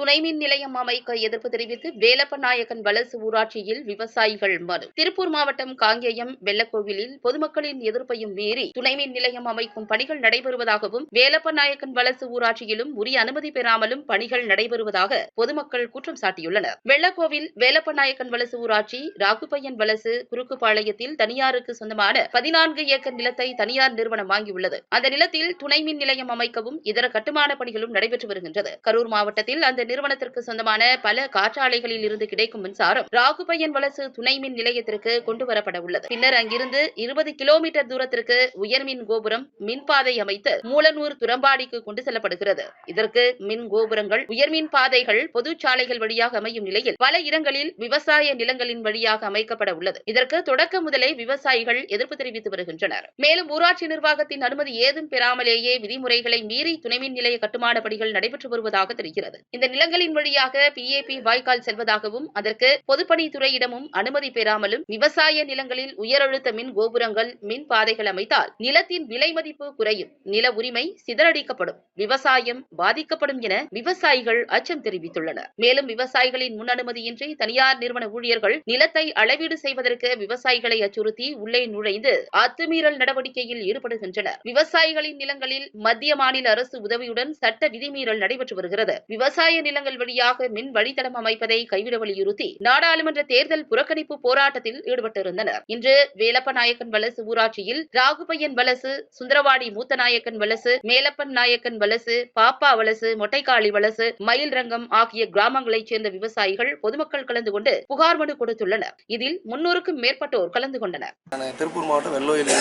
துணை மின் நிலையம் அமைக்க எதிர்ப்பு தெரிவித்து வேலப்பநாயக்கன் வலசு ஊராட்சியில் விவசாயிகள் மனு. திருப்பூர் மாவட்டம் காங்கேயம் வெள்ளக்கோவிலில் பொதுமக்களின் எதிர்ப்பையும் மீறி துணை மின் நிலையம் அமைக்கும் பணிகள் நடைபெறுவதாகவும் வேலப்பநாயக்கன் வலசு ஊராட்சியிலும் உரிய அனுமதி பெறாமலும் பணிகள் நடைபெறுவதாக பொதுமக்கள் குற்றம் சாட்டியுள்ளனர். வெள்ளக்கோவில் வேலப்பநாயக்கன் வலசு ஊராட்சி ராகுப்பையன் வலசு குறுக்குப்பாளையத்தில் தனியாருக்கு சொந்தமான பதினான்கு ஏக்கர் நிலத்தை தனியார் நிறுவனம் வாங்கியுள்ளது. அந்த நிலத்தில் துணை மின் நிலையம் அமைக்கவும் இதர கட்டுமான பணிகளும் நடைபெற்று வருகின்றது. கரூர் மாவட்டத்தில் அந்த நிறுவனத்திற்கு சொந்தமான பல காற்றாலைகளில் இருந்து கிடைக்கும் மின்சாரம் ராகுபையன் வலசு துணை மின் நிலையத்திற்கு கொண்டு வரப்பட உள்ளது. பின்னர் அங்கிருந்து இருபது கிலோமீட்டர் தூரத்திற்கு உயர்மின் கோபுரம் மின்பாதை அமைத்து மூலனூர் துறம்பாடிக்கு கொண்டு செல்லப்படுகிறது. இதற்கு மின் கோபுரங்கள் உயர்மின் பாதைகள் பொது சாலைகள் வழியாக அமையும் நிலையில் பல இடங்களில் விவசாய நிலங்களின் வழியாக அமைக்கப்பட உள்ளது. இதற்கு தொடக்க முதலே விவசாயிகள் எதிர்ப்பு தெரிவித்து வருகின்றனர். மேலும் ஊராட்சி நிர்வாகத்தின் அனுமதி ஏதும் பெறாமலேயே விதிமுறைகளை மீறி துணைமின் நிலைய கட்டுமான பணிகள் நடைபெற்று வருவதாக தெரிகிறது. இந்த நிலங்களின் வழியாக பிஏபி வாய்க்கால் செல்வதாகவும் அதற்கு பொதுப்பணித்துறையிடமும் அனுமதி பெறாமலும் விவசாய நிலங்களில் உயரழுத்த மின் கோபுரங்கள் மின் பாதைகள் அமைத்தால் நிலத்தின் விலை மதிப்பு குறையும். நில உரிமை சிதறடிக்கப்படும். விவசாயம் பாதிக்கப்படும் என விவசாயிகள் அச்சம் தெரிவித்துள்ளனர். மேலும் விவசாயிகளின் முன் அனுமதியின்றி தனியார் நிறுவன ஊழியர்கள் நிலத்தை அளவீடு செய்வதற்கு விவசாயிகளை அச்சுறுத்தி உள்ளே நுழைந்து அத்துமீறல் நடவடிக்கையில் ஈடுபடுகின்றனர். விவசாயிகளின் நிலங்களில் மத்திய மாநில அரசு உதவியுடன் சட்ட விதிமீறல் நடைபெற்று வருகிறது. விவசாய நிலங்கள் வழியாக மின் வழித்தடம் அமைப்பதை கைவிட வலியுறுத்தி நாடாளுமன்ற தேர்தல் புறக்கணிப்பு போராட்டத்தில் ஈடுபட்டிருந்தனர். இன்று வேலப்ப நாயக்கன் வலசு ஊராட்சியில் ராகுபையன் வலசு சுந்தரவாடி மூத்த நாயக்கன் வலசு மேலப்பன் நாயக்கன் வலசு பாப்பா வலசு மொட்டைக்காளி வலசு மயில் ரங்கம் ஆகிய கிராமங்களைச் சேர்ந்த விவசாயிகள் பொதுமக்கள் கலந்து கொண்டு புகார் மனு கொடுத்துள்ளனர். இதில் முன்னூறுக்கும் மேற்பட்டோர் கலந்து கொண்டனர். திருப்பூர் மாவட்டம் வெள்ளோயில்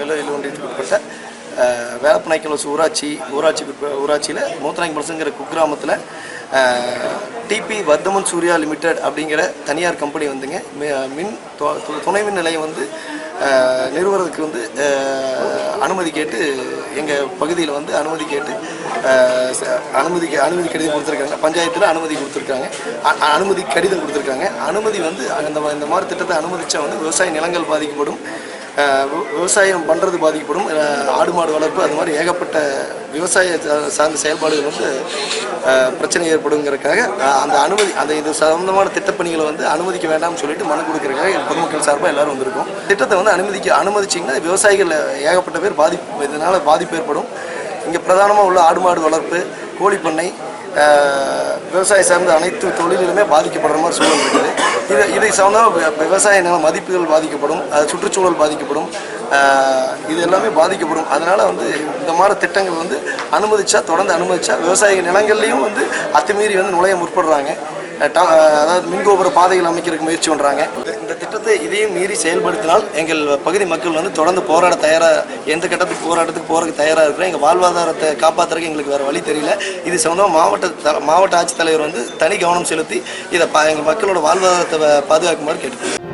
வெள்ளோயில் ஒன்றியத்துக்கு உட்பட்ட ஊராட்சி ஊராட்சி ஊராட்சியில் மூத்தநாயக்கம் மலசுங்கிற குக்கிராமத்தில் டிபி வர்தமன் சூர்யா லிமிடெட் அப்படிங்கிற தனியார் கம்பெனி வந்துங்க. மி- மின் து- துணை மின் நிலையம் வந்து நிறுவனத்துக்கு வந்து அனுமதி கேட்டு எங்கள் பகுதியில் வந்து அனுமதி கேட்டு ச- அனுமதி அனுமதி கடிதம் கொடுத்துருக்காங்க. பஞ்சாயத்தில் அனுமதி கொடுத்துருக்காங்க. அ- அனுமதி கடிதம் கொடுத்துருக்காங்க. அனுமதி வந்து அந்த இந்த மாதிரி திட்டத்தை அனுமதித்தா வந்து விவசாய நிலங்கள் பாதிக்கப்படும். விவசாயம் பண்ணுறது பாதிக்கப்படும். ஆடு மாடு வளர்ப்பு அது மாதிரி ஏகப்பட்ட விவசாய சார்ந்த செயல்பாடுகள் வந்து பிரச்சனை ஏற்படுங்கிறதுக்காக அந்த அனுமதி அந்த இது சம்பந்தமான திட்டப்பணிகளை வந்து அனுமதிக்க வேண்டாம்னு சொல்லிட்டு மனு கொடுக்கறதுக்காக பொதுமக்கள் சார்பாக எல்லாரும் வந்திருக்கோம். திட்டத்தை வந்து அனுமதிக்க அனுமதிச்சிங்கன்னா விவசாயிகள் ஏகப்பட்ட பேர் பாதிப்பு இதனால் பாதிப்பு ஏற்படும். இங்கே பிரதானமாக உள்ள ஆடு மாடு வளர்ப்பு கோழி பண்ணை விவசாய சார்ந்த அனைத்து தொழிலுமே பாதிக்கப்படுற மாதிரி சூழல் இருக்குது இது இதை சார்ந்தால் விவசாய நில மதிப்புகள் பாதிக்கப்படும் அது சுற்றுச்சூழல் பாதிக்கப்படும் இது எல்லாமே பாதிக்கப்படும். அதனால் வந்து இந்த மாதிரி திட்டங்கள் வந்து அனுமதிச்சா தொடர்ந்து அனுமதிச்சா விவசாய நிலங்கள்லையும் வந்து அத்துமீறி வந்து நுழைய முற்படுறாங்க. அதாவது மின்கோபுர பாதைகள் அமைக்கிறதுக்கு முயற்சி பண்ணுறாங்க இந்த திட்டத்தை இதையும் மீறி செயல்படுத்தினால் எங்கள் பகுதி மக்கள் வந்து தொடர்ந்து போராட தயாராக எந்த கட்டத்துக்கு போராட்டத்துக்கு போகிறதுக்கு தயாராக இருக்கிறோம். எங்கள் வாழ்வாதாரத்தை காப்பாற்றுறதுக்கு எங்களுக்கு வேறு வழி தெரியல. இது சம்மந்தமாக மாவட்ட த- மாவட்ட ஆட்சித்தலைவர் வந்து தனி கவனம் செலுத்தி இதை பா எங்கள் மக்களோட வாழ்வாதாரத்தை பாதுகாக்குமாறு கேட்டுக்கிறேன்